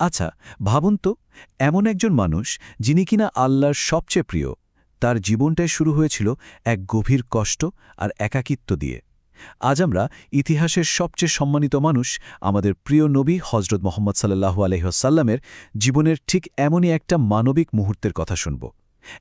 আচ্ছা ভাবুন তো, এমন একজন মানুষ যিনি কিনা আল্লাহর সবচেয়ে প্রিয়, তার জীবনটাই শুরু হয়েছিল এক গভীর কষ্ট আর একাকিত্ব দিয়ে। আজ আমরা ইতিহাসের সবচেয়ে সম্মানিত মানুষ আমাদের প্রিয় নবী হজরত মোহাম্মদ সাল্লাহু আলহ্লামের জীবনের ঠিক এমনই একটা মানবিক মুহূর্তের কথা শুনব।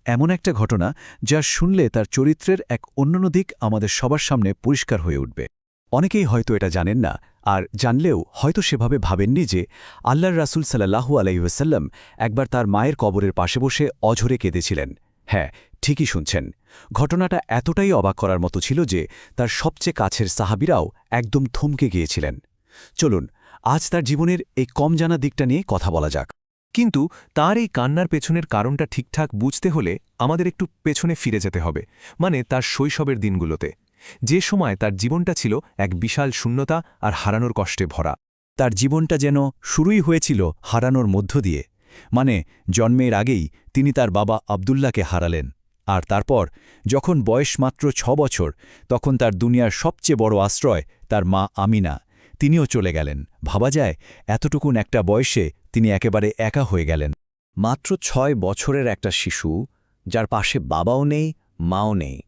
এমন একটা ঘটনা যা শুনলে তার চরিত্রের এক অন্যান্য দিক আমাদের সবার সামনে পরিষ্কার হয়ে উঠবে। অনেকেই হয়তো এটা জানেন না আর জানলেও হয়তো সেভাবে ভাবেননি যে আল্লাহর রাসুল সাল্লাহু আলাইসাল্লাম একবার তার মায়ের কবরের পাশে বসে অঝরে কেঁদেছিলেন। হ্যাঁ ঠিকই শুনছেন। ঘটনাটা এতটাই অবাক করার মতো ছিল যে তার সবচেয়ে কাছের সাহাবিরাও একদম থমকে গিয়েছিলেন। চলুন, আজ তার জীবনের এই কম জানা দিকটা নিয়ে কথা বলা যাক। কিন্তু তার এই কান্নার পেছনের কারণটা ঠিকঠাক বুঝতে হলে আমাদের একটু পেছনে ফিরে যেতে হবে মানে তার শৈশবের দিনগুলোতে। যে সময় তার জীবনটা ছিল এক বিশাল শূন্যতা আর হারানোর কষ্টে ভরা। তার জীবনটা যেন শুরুই হয়েছিল হারানোর মধ্য দিয়ে। মানে জন্মের আগেই তিনি তার বাবা আবদুল্লাকে হারালেন। আর তারপর, যখন বয়স মাত্র ছ বছর, তখন তার দুনিয়ার সবচেয়ে বড় আশ্রয় তার মা আমিনা। তিনিও চলে গেলেন। ভাবা যায়, এতটুকুন একটা বয়সে তিনি একেবারে একা হয়ে গেলেন। মাত্র ছয় বছরের একটা শিশু, যার পাশে বাবাও নেই, মাও নেই।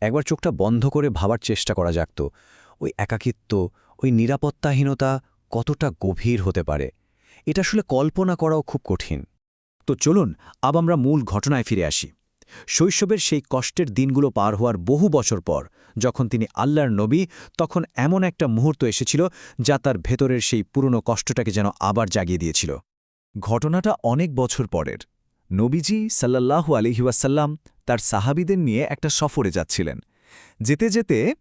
একবার চোখটা বন্ধ করে ভাবার চেষ্টা করা যাকত ওই একাকিত্ব, ওই নিরাপত্তাহীনতা কতটা গভীর হতে পারে? এটা আসলে কল্পনা করাও খুব কঠিন। তো চলুন, আব আমরা মূল ঘটনায় ফিরে আসি। শৈশবের সেই কষ্টের দিনগুলো পার হওয়ার বহু বছর পর, যখন তিনি আল্লাহর নবী, তখন এমন একটা মুহূর্ত এসেছিল যা তার ভেতরের সেই পুরনো কষ্টটাকে যেন আবার জাগিয়ে দিয়েছিল। ঘটনাটা অনেক বছর পরের। নবীজি সাল্লাল্লাহু আলিহাসাল্লাম তার সাহাবিদের নিয়ে একটা সফরে যাচ্ছিলেন। যেতে যেতে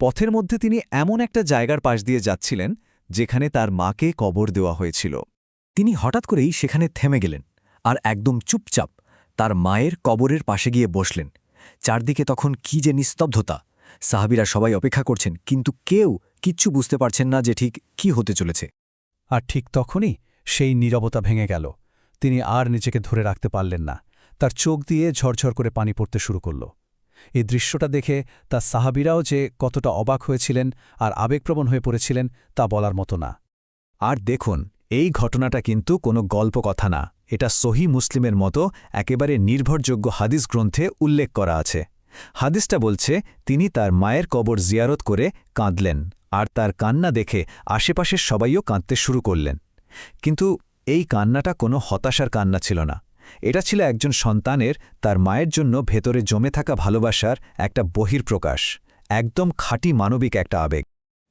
পথের মধ্যে তিনি এমন একটা জায়গার পাশ দিয়ে যাচ্ছিলেন, যেখানে তার মাকে কবর দেওয়া হয়েছিল। তিনি হঠাৎ করেই সেখানে থেমে গেলেন আর একদম চুপচাপ তার মায়ের কবরের পাশে গিয়ে বসলেন। চারদিকে তখন কি যে নিস্তব্ধতা। সাহাবিরা সবাই অপেক্ষা করছেন, কিন্তু কেউ কিচ্ছু বুঝতে পারছেন না যে ঠিক কি হতে চলেছে। আর ঠিক তখনই সেই নীরবতা ভেঙে গেল। তিনি আর নিজেকে ধরে রাখতে পারলেন না। তার চোখ দিয়ে ঝরঝর করে পানি পড়তে শুরু করল। এই দৃশ্যটা দেখে তার সাহাবিরাও যে কতটা অবাক হয়েছিলেন আর আবেগপ্রবণ হয়ে পড়েছিলেন তা বলার মতো না। আর দেখুন, এই ঘটনাটা কিন্তু কোনো গল্প কথা না। এটা সহি মুসলিমের মতো একেবারে নির্ভরযোগ্য হাদিস গ্রন্থে উল্লেখ করা আছে। হাদিসটা বলছে, তিনি তার মায়ের কবর জিয়ারত করে কাঁদলেন আর তার কান্না দেখে আশেপাশের সবাইও কাঁদতে শুরু করলেন। কিন্তু এই কান্নাটা কোনো হতাশার কান্না ছিল না। এটা ছিল একজন সন্তানের তার মায়ের জন্য ভেতরে জমে থাকা ভালোবাসার একটা বহির্প্রকাশ একদম খাঁটি মানবিক একটা আবেগ।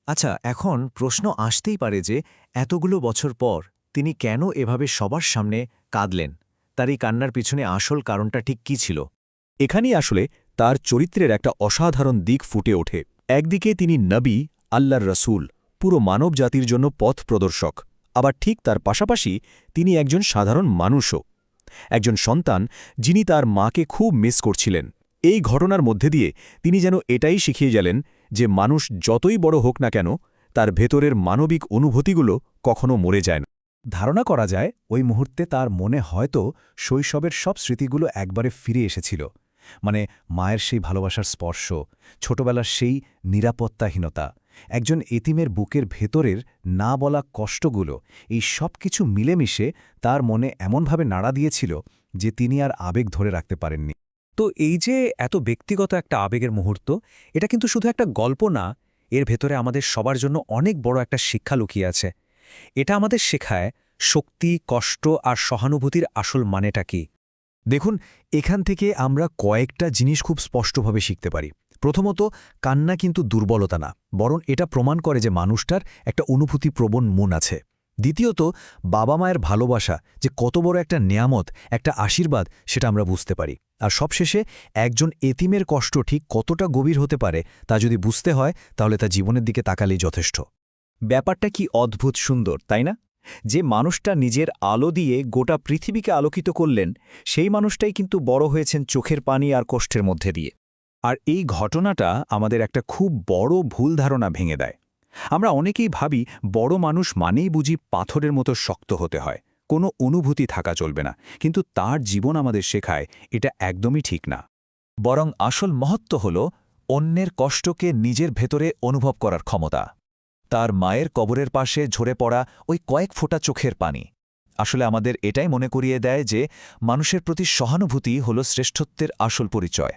আচ্ছা এখন প্রশ্ন আসতেই পারে যে এতগুলো বছর পর তিনি কেন এভাবে সবার সামনে কাঁদলেন? তার এই কান্নার পিছনে আসল কারণটা ঠিক কি ছিল? এখানেই আসলে তার চরিত্রের একটা অসাধারণ দিক ফুটে ওঠে। একদিকে তিনি নবী, আল্লাহর রসুল, পুরো মানব জাতির জন্য পথ প্রদর্শক। আবার ঠিক তার পাশাপাশি তিনি একজন সাধারণ মানুষও। একজন সন্তান যিনি তার মাকে খুব মিস করছিলেন। এই ঘটনার মধ্যে দিয়ে তিনি যেন এটাই শিখিয়ে গেলেন যে মানুষ যতই বড় হোক না কেন, তার ভেতরের মানবিক অনুভূতিগুলো কখনো মরে যায় না। ধারণা করা যায়, ওই মুহূর্তে তার মনে হয়তো শৈশবের সব স্মৃতিগুলো একবারে ফিরে এসেছিল। মানে মায়ের সেই ভালোবাসার স্পর্শ, ছোটবেলার সেই নিরাপত্তাহীনতা একজন এতিমের বুকের ভেতরের না বলা কষ্টগুলো, এই সব কিছু মিলেমিশে তার মনে এমনভাবে নাড়া দিয়েছিল যে তিনি আর আবেগ ধরে রাখতে পারেননি। তো এই যে এত ব্যক্তিগত একটা আবেগের মুহূর্ত, এটা কিন্তু শুধু একটা গল্প না, এর ভেতরে আমাদের সবার জন্য অনেক বড় একটা শিক্ষা লুকিয়ে আছে। এটা আমাদের শেখায় শক্তি, কষ্ট আর সহানুভূতির আসল মানেটা কি। দেখুন, এখান থেকে আমরা কয়েকটা জিনিস খুব স্পষ্টভাবে শিখতে পারি। প্রথমত, কান্না কিন্তু দুর্বলতা না, বরং এটা প্রমাণ করে যে মানুষটার একটা অনুভূতি প্রবণ মন আছে। দ্বিতীয়ত, বাবা মায়ের ভালোবাসা যে কত বড় একটা নিয়ামত, একটা আশীর্বাদ, সেটা আমরা বুঝতে পারি। আর সবশেষে, একজন এতিমের কষ্ট ঠিক কতটা গভীর হতে পারে, তা যদি বুঝতে হয়, তাহলে তা জীবনের দিকে তাকালেই যথেষ্ট। ব্যাপারটা কি অদ্ভুত সুন্দর, তাই না? যে মানুষটা নিজের আলো দিয়ে গোটা পৃথিবীকে আলোকিত করলেন, সেই মানুষটাই কিন্তু বড় হয়েছেন চোখের পানি আর কষ্টের মধ্যে দিয়ে। আর এই ঘটনাটা আমাদের একটা খুব বড় ভুল ধারণা ভেঙে দেয়। আমরা অনেকেই ভাবি বড় মানুষ মানেই বুঝি পাথরের মতো শক্ত হতে হয়, কোনো অনুভূতি থাকা চলবে না, কিন্তু তার জীবন আমাদের শেখায় এটা একদমই ঠিক না। বরং আসল মহত্ব হল অন্যের কষ্টকে নিজের ভেতরে অনুভব করার ক্ষমতা। তার মায়ের কবরের পাশে ঝরে পড়া ওই কয়েক ফোঁটা চোখের পানি। আসলে আমাদের এটাই মনে করিয়ে দেয় যে মানুষের প্রতি সহানুভূতি হল শ্রেষ্ঠত্বের আসল পরিচয়।